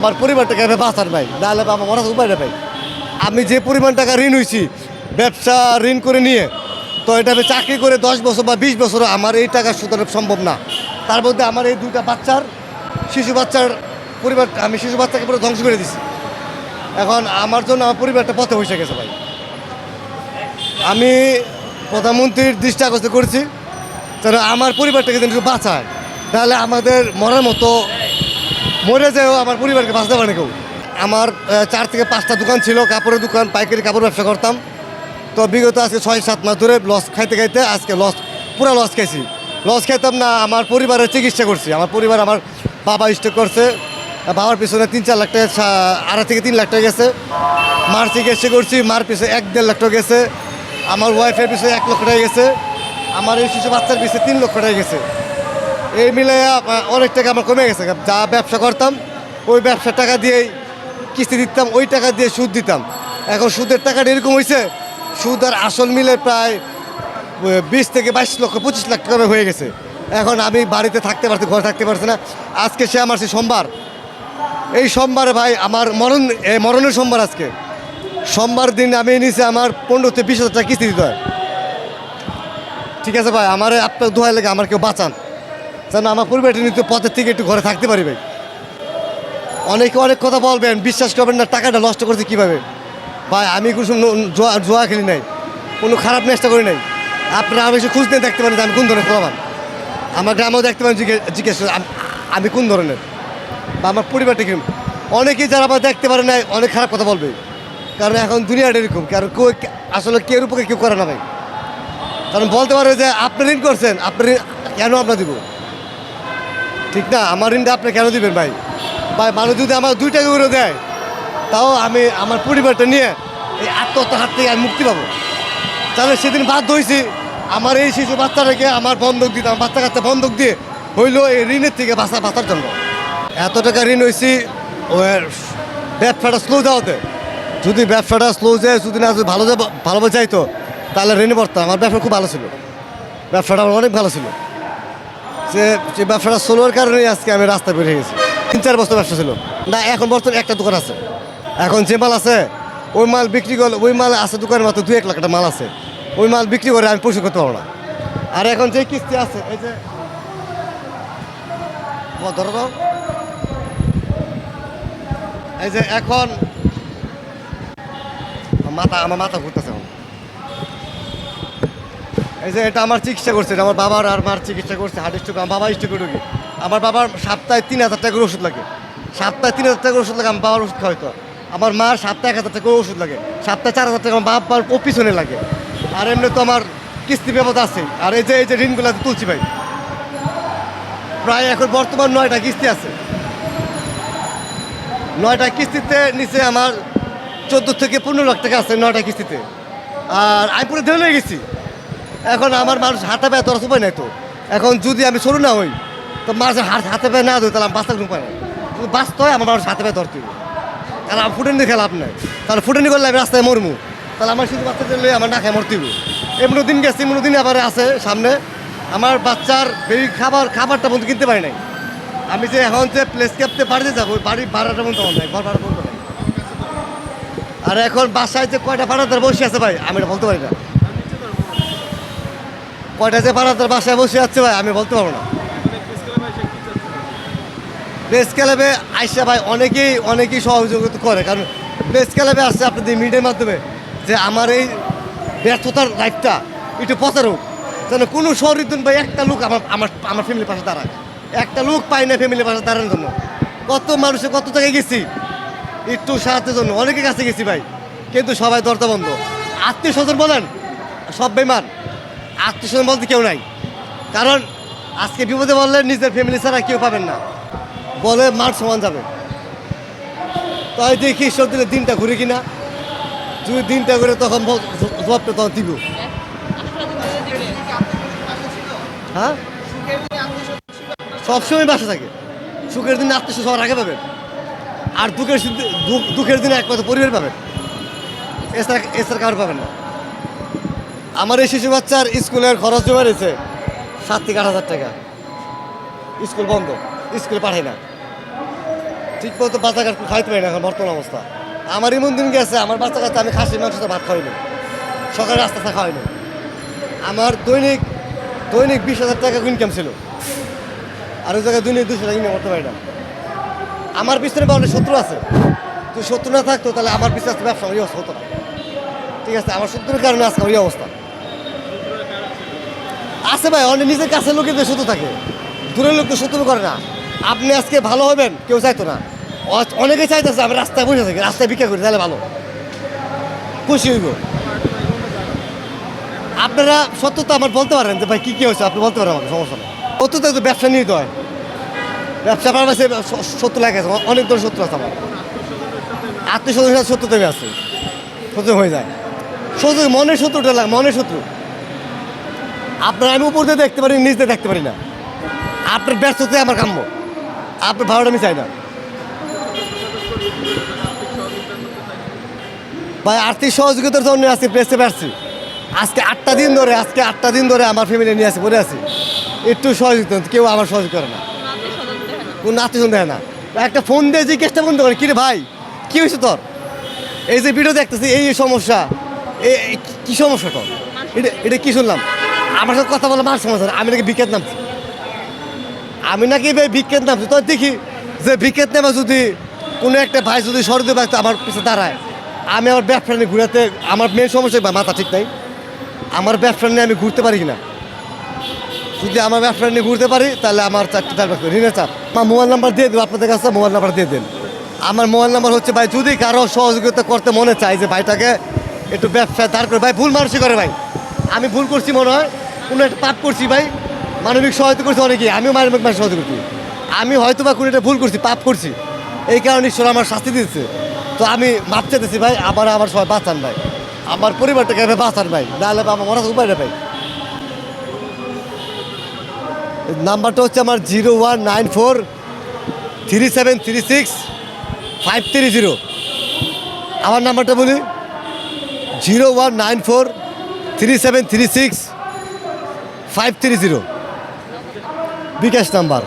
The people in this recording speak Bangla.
আমার পরিবারটাকে আমি বাঁচার ভাই, নাহলে আমার মরার উপায় নেই ভাই। আমি যে পরিমাণ টাকা ঋণ হয়েছি ব্যবসা ঋণ করে নিয়ে, তো এটা আমি চাকরি করে দশ বছর বা বিশ বছর আমার এই টাকা সুতরাং সম্ভব না। তার মধ্যে আমার এই দুইটা বাচ্চার, শিশু বাচ্চার পরিবার, আমি শিশু বাচ্চাকে পুরো ধ্বংস করে দিছি। এখন আমার জন্য আমার পরিবারটা পথে বসে গেছে ভাই। আমি প্রধানমন্ত্রীর দৃষ্টি আকর্ষণ করছি, যেন আমার পরিবারটাকে যেন বাঁচায়। তাহলে আমাদের মরার মতো মরে যেও আমার পরিবারকে বাঁচতে পারে কেউ। আমার চার থেকে পাঁচটা দোকান ছিল, কাপড়ের দোকান, পাইকারি কাপড় ব্যবসা করতাম। তো বিগত আজকে ছয়, সাত মাস ধরে লস খাইতে খাইতে আজকে লস পুরো লস খাইছি। লস খাইতাম না, আমার পরিবারের চিকিৎসা করছি। আমার পরিবার আমার বাবা স্ট্রোক করছে। বাবার পিছনে তিন, চার লাখ টাকা আড়াই থেকে তিন লাখ টাকা গেছে। মার চিকিৎসা করছি, মার পিছনে এক, দেড় লাখ টাকা গেছে। আমার ওয়াইফের পিছনে এক লক্ষ টাকা গেছে। আমার এই শিশু বাচ্চার পিছনে তিন লক্ষ টাকা গেছে। এই মিলে অনেক টাকা আমার কমে গেছে। যা ব্যবসা করতাম, ওই ব্যবসার টাকা দিয়েই কিস্তি দিতাম, ওই টাকা দিয়ে সুদ দিতাম। এখন সুদের টাকাটা এরকম হয়েছে সুদ আর আসল মিলে প্রায় বিশ থেকে বাইশ লক্ষ, পঁচিশ লাখ টাকা হয়ে গেছে। এখন আমি বাড়িতে থাকতে পারছি, ঘরে থাকতে পারছি না। আজকে সে আমার সে সোমবার। এই সোমবারে ভাই, আমার মরণ মরণের সোমবার আজকে। সোমবার দিন আমি নিচে আমার পনেরো থেকে বিশ হাজার টাকা কিস্তি দিতে হয়। ঠিক আছে ভাই, আমার আপনার দোহাই লেগে আমার কেউ বাঁচান। যেন আমার পরিবারটা নিতে পথের থেকে একটু ঘরে থাকতে পারি ভাই। অনেকে অনেক কথা বলবেন, বিশ্বাস করবেন না, টাকাটা নষ্ট করছে কীভাবে? ভাই, আমি ন- জোয়া জোয়া খেলি নাই, কোনো খারাপ নেশটা করি নাই। আপনারা আমি এসে খুঁজতে দেখতে পারেন আমি কোন ধরনের প্রমাণ আমার গ্রামেও দেখতে পারেন, জিজ্ঞে- জিজ্ঞেস আমি কোন ধরনের? বা আমার পরিবারটা কীরকম অনেকেই যারা আমার দেখতে পারে না অনেক খারাপ কথা বলবে। কারণ এখন দুনিয়াটা এরকম, কারণ কেউ আসলে কেউ উপরে কেউ করে না ভাই। কারণ বলতে পারবে যে, আপনি ঋণ করছেন, আপনি কেন আপনার দিব? ঠিক না? আমার ঋণটা আপনি কেন দিবেন ভাই? ভাই, মানুষ যদি আমার দুই টাকা করে দেয়, তাও আমি আমার পরিবারটা নিয়ে এই আত্মহত্যার হাত থেকে আমি মুক্তি পাবো। তাহলে সেদিন বাধ্য হয়েছি, আমার এই শিশু বাচ্চাটাকে আমার বন্ধক দিতে আমার বাচ্চা কাচ্চা বন্ধক দিয়ে হইল এই ঋণের থেকে বাঁচা, বাঁচার জন্য। এত টাকা ঋণ হয়েছি ব্যবসাটা স্লো যাওয়াতে। যদি ব্যবসাটা স্লো যায়, যদি না ভালো ভালোভাবে চাইতো তাহলে ঋণে পড়তাম। আমার ব্যবসা খুব ভালো ছিল। ব্যবসাটা আমার অনেক ভালো ছিল। যে যে ব্যবসাটা স্লোর কারণেই আজকে আমি রাস্তায় বেরিয়ে গেছি। তিন চার বছর ব্যবসা ছিল। না, এখন বর্তমানে একটা দোকান আছে। এখন যে মাল আছে, ওই মাল বিক্রি করলে, ওই মাল আছে দোকানের মাত্র দুই এক লাখ টাকা মাল আছে। ওই মাল বিক্রি করে আমি পরিশোধ করতে পারব না। আর এখন যে কিস্তি আছে, এই যে ধরো তো। এই যে এখন মাথা আমার মাথা ঘুরতেছে এই যে এটা আমার চিকিৎসা করছে আমার বাবার আর মার চিকিৎসা করছে, হার্ট স্ট্রোক, আমার বাবা স্ট্রোক রোগী। আমার বাবার সপ্তাহে তিন হাজার টাকা করে ওষুধ লাগে। সপ্তাহে তিন হাজার টাকা করে ওষুধ লাগে, আমার বাবার ওষুধ খাওয়াইতো আমার মার সপ্তাহে এক হাজার টাকা করে ওষুধ লাগে, সপ্তাহে চার হাজার টাকা আমার বাবার পিছনে লাগে। আর এমনি তো আমার কিস্তি বিপদ আছে। আর এই যে এই যে ঋণগুলো তুলছি ভাই। প্রায় এখন বর্তমান নয়টা কিস্তি আছে। নয়টা কিস্তিতে নিচে আমার চোদ্দ থেকে পনেরো লাখ টাকা আছে নয়টা কিস্তিতে। আর আমি পুরো ধরে গেছি। এখন আমার মানুষ হাতে পায়ে তোর উপায় নাই তো। এখন যদি আমি সরু না হই, তো মানুষের হাত হাতে পায়ে না ধরি তাহলে আমি বাঁচতে উপায় নাই। বাঁচতে হয়, আমার মানুষ হাতে পায়ে ধরতে তাহলে আমার ফুটেনি খেলা লাভ নাই। তাহলে ফুটেনি করলে আমি রাস্তায় মরমু। তাহলে আমার শুধু বাচ্চা দিলে আমার না খেয়ে মরতে হবে। এমন দিন গেছে এমন দিন আবার আছে সামনে। আমার বাচ্চার বেবি খাবার খাবারটা বন্ধু কিনতে পারি নাই। আমি যে এখন যে প্লেস ক্যাপতে বাড়িতে যাব, বাড়ি ভাড়াটা বন্ধু আমার নাই, ঘর ভাড়া বন্ধু আর এখন বাসায় যে কয়টা ভাড়াদার বসে আছে ভাই, আমি বলতে পারি না। কয়টা যে ভাড়াদার বাসায় বসে আছে ভাই, আমি বলতে পারব না। প্রেস ক্লাবে আইসা ভাই অনেকেই অনেকেই সহযোগিতা করে, কারণ প্রেস ক্লাবে আসছে আপনাদের মিডিয়ার মাধ্যমে যে আমার এই ব্যর্থতার লাইফটা একটু প্রচারক যেন কোনো শহরিদ্দিন ভাই একটা লোক আমার আমার আমার ফ্যামিলির পাশে দাঁড়ায়। একটা লোক পাই না ফ্যামিলির পাশে দাঁড়ানোর জন্য। কত মানুষে কত জায়গায় গেছি, একটু সাহায্যের জন্য। অনেকের কাছে গেছি ভাই, কিন্তু সবাই দরজা বন্ধ। আত্মীয় স্বজন বলেন, সব বেমান আত্মীয় স্বজন বলতে কেউ নাই। কারণ আজকে বিপদে বললে নিজের ফ্যামিলি ছাড়া কেউ পাবেন না। বলে মার সমান যাবে। তাই দেখি ঈশ্বর দিলে দিনটা ঘুরে কিনা। যদি দিনটা ঘুরে তখন জবাবটা তখন দিব। হ্যাঁ? সবসময় বাসা থাকে। সুখের দিন আত্মীয় সবার আগে পাবেন। আর দুঃখের দুঃখের দিনে একমাত্র পরিবার পাবেন। এছাড়া এছাড়া কারও পাবেন না। আমার এই শিশু বাচ্চার স্কুলের খরচ জমা রয়েছে সাত থেকে আট হাজার টাকা। স্কুল বন্ধ, স্কুলে পাঠাই না। ঠিক মতো বাচ্চা কাছে খাইতে পারি না এখন বর্তমান অবস্থা। আমার এমন দিন গেছে, আমার বাচ্চা কাছে আমি খাসি, মাংস ভাত খাওয়াইনি। সকালে রাস্তা চা খাওয়াইনি। আমার দৈনিক দৈনিক বিশ হাজার টাকা ইনকাম ছিল। আর ওই জায়গায় দৈনিক দুশো টাকা ইনকাম করতে পারি না। আমার পিছনে অনেক শত্রু আছে। তুই শত্রু না থাকতো, তাহলে আমার পিছনে ব্যবসা এই অবস্থা হতো না। ঠিক আছে, আমার শত্রুর কারণে আজকে ওই অবস্থা। আছে ভাই, অনেক নিজের কাছে লোকেদের সত্য থাকে। দূরের লোক তো সত্য করে না। আপনি আজকে ভালো হবেন, কেউ চাইতো না। অনেকে চাইতেছে আমি রাস্তায় বসে থাকি, রাস্তায় ভিক্ষা করি, তাহলে ভালো। খুশি হইব। আপনারা সত্য তো আমার বলতে পারেন যে, ভাই, কী কী হয়েছে? আপনি বলতে পারেন আমাকে, সমস্যা নেই। সত্য তো ব্যবসা নিয়ে হয়। ব্যবসা আমার কাছে সত্য লাগে আছে অনেক ধরনের শত্রু আছে আমার। আত্মীয় স্বজনের সাথে থেকে আছে। সত্য হয়ে যায়। শত্রু মনের শত্রুটা লাগে, মনের শত্রু। আপনার আমি উপর দিয়ে দেখতে পারি, নিচ দিয়ে দেখতে পারি না। আপনার ব্যস্ততে আমার কাম্য। আপনার ভাড়াটা আমি চাই না। ভাই, আর্থিক সহযোগিতার জন্য আজকে প্রেসে পারছি আজকে আটটা দিন ধরে, আজকে আটটা দিন ধরে আমার ফ্যামিলি নিয়ে আসি পড়ে আছি। একটু সহযোগিতা কেউ আমার সহযোগ করে না। কোন আত্মীয় দেয় না। একটা ফোন দিয়ে যে জিজ্ঞেসটা বন্ধ করে, কিরে ভাই, কি হয়েছে তোর? এই যে ভিডিও দেখতেছি, এই সমস্যা। এই কি সমস্যা তোর? এটা এটা কি শুনলাম? আমার সাথে কথা বলা মার না। আমি নাকি বিকেট নামছি। আমি নাকি ভাই বিকেট নামছি। তো দেখি যে বিকেট নামা যদি কোনো একটা ভাই যদি সরদে ভাই আমার পিছনে দাঁড়ায়, আমি আমার ব্যবসা নিয়ে ঘুরাতে, আমার মেন সমস্যা মাথা ঠিক নাই। আমার ব্যবসা নিয়ে আমি ঘুরতে পারি কিনা? যদি আমার ব্যবসা নিয়ে ঘুরতে পারি, তাহলে আমার চারটে চার বছর ঋণের চাপ আমার মোবাইল নাম্বার দিয়ে দেবো আপনাদের কাছে মোবাইল নাম্বার দিয়ে দেন। আমার মোবাইল নাম্বার হচ্ছে ভাই, যদি কারও সহযোগিতা করতে মনে চাই যে ভাইটাকে একটু ব্যবসা দাঁড় করে ভাই, ভুল মানুষই করে ভাই। আমি ভুল করছি মনে হয়। কোনো একটা পাপ করছি ভাই, মানবিক সহায়তা করছি অনেকেই আমিও মানবিক মানুষ সহায়তা করছি। আমি হয়তো বা কোনো একটা ভুল করছি, পাপ করছি, এই কারণে ঈশ্বর আমার শাস্তি দিচ্ছে তো আমি মাপ চাইতেছি ভাই, আবার আমার সবাই বাঁচান ভাই। আমার পরিবারটাকে এভাবে বাঁচান ভাই নাহলে আমার মনে উপায় নেই ভাই। নাম্বারটা হচ্ছে আমার zero one nine four three seven three six five three zero. আমার নাম্বারটা বলি, zero one nine four three seven three six five three zero bKash number